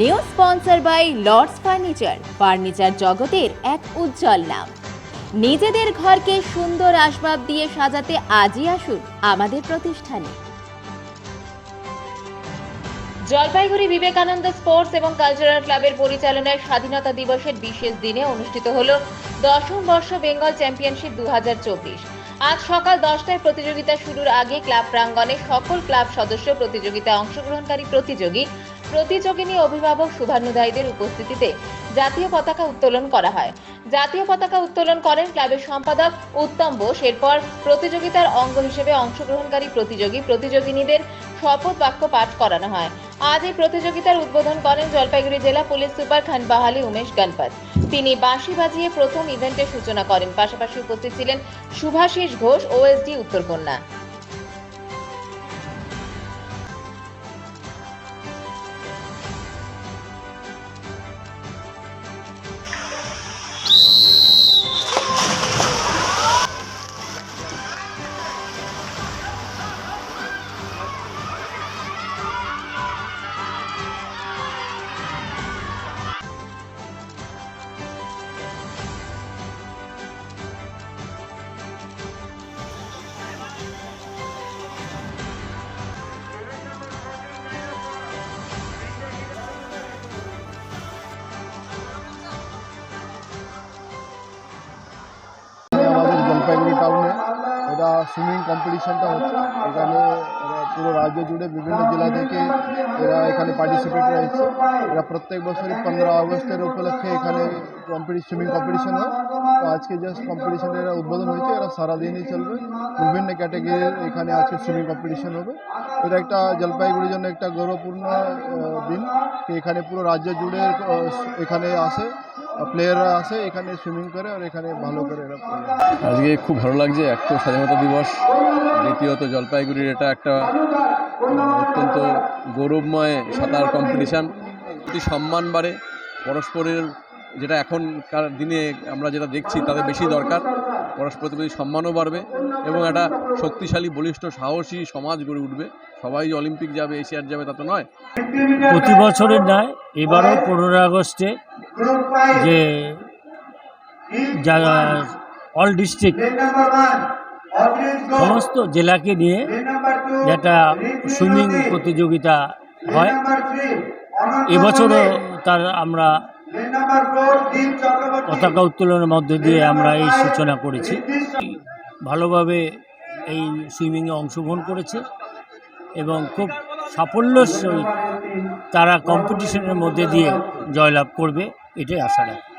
New sponsor by Lords furniture furniture জগতের এক উজ্জ্বল নাম। নিজেদের ঘরকে সুন্দর আসবাব দিয়ে সাজাতে আজই আসুন আমাদের প্রতিষ্ঠানে। জলপাইগুড়ি বিবেকানন্দ স্পোর্টস এবং কালচারাল ক্লাবের পরিচালনায় স্বাধীনতা দিবসের বিশেষ দিনে অনুষ্ঠিত হল দশম বর্ষ বেঙ্গল চ্যাম্পিয়নশিপ দু হাজার চব্বিশ। আজ সকাল দশটায় প্রতিযোগিতা শুরুর আগে ক্লাব প্রাঙ্গণে সকল ক্লাব সদস্য প্রতিযোগিতায় অংশগ্রহণকারী প্রতিযোগী প্রতিযোগিনী অভিভাবক শুভানুদায়ীদের উপস্থিতিতে জাতীয় পতাকা উত্তোলন করা হয়। জাতীয় পতাকা উত্তোলন করেন ক্লাবের সম্পাদক উত্তম বোস। এরপর প্রতিযোগিতার অঙ্গ হিসেবে অংশগ্রহণকারী প্রতিযোগী প্রতিযোগিনীদের শপথ বাক্য পাঠ করানো হয়। আজ এই প্রতিযোগিতার উদ্বোধন করেন জলপাইগুড়ি জেলা পুলিশ সুপার খান বাহালি উমেশ গণপত তিনি বাঁশি বাজিয়ে প্রথম ইভেন্টের সূচনা করেন। পাশাপাশি উপস্থিত ছিলেন শুভাশিস ঘোষ, ওএসডি উত্তরকন্যা। সুইমিং কম্পিটিশনটা হচ্ছে। এখানে পুরো রাজ্য জুড়ে বিভিন্ন জেলা থেকে এরা এখানে পার্টিসিপেট রয়েছে। এরা প্রত্যেক বছরই পনেরো আগস্টের উপলক্ষে এখানে কম্পিটি সুইমিং কম্পিটিশন হয়। তো আজকে জাস্ট কম্পিটিশনের এরা উদ্বোধন হয়েছে। এরা সারাদিনই চলবে। বিভিন্ন ক্যাটাগরির এখানে আজকে সুইমিং কম্পিটিশন হবে। এটা একটা জলপাইগুড়ির জন্য একটা গৌরবপূর্ণ দিন। এখানে পুরো রাজ্য জুড়ে এখানে আসে। প্লেয়াররা আছে এখানে সুইমিং করে আর এখানে ভালো করে এরা আজকে খুব ভালো লাগছে এক তো স্বাধীনতা দিবস দ্বিতীয়ত জলপাইগুড়ির এটা একটা অত্যন্ত গৌরবময় সাঁতার কম্পিটিশান প্রতি সম্মান বাড়ে পরস্পরের যেটা এখনকার দিনে আমরা যেটা দেখছি তাদের বেশি দরকার পরস্পরের প্রতি সম্মানও বাড়বে এবং একটা শক্তিশালী বলিষ্ঠ সাহসী সমাজ গড়ে উঠবে। সবাই যে অলিম্পিক যাবে এশিয়ার যাবে তা তো নয়। প্রতি বছরের নয় এবারও পনেরোই আগস্টে যে অল ডিস্ট্রিক্ট সমস্ত জেলাকে নিয়ে যেটা সুইমিং প্রতিযোগিতা হয়, এবছরও তার আমরা পতাকা উত্তোলনের মধ্যে দিয়ে আমরা এই সূচনা করেছি। ভালোভাবে এই সুইমিংয়ে অংশগ্রহণ করেছে এবং খুব সাফল্যের সহিত তারা কম্পিটিশনের মধ্যে দিয়ে জয়লাভ করবে। এটাই আশা রাখি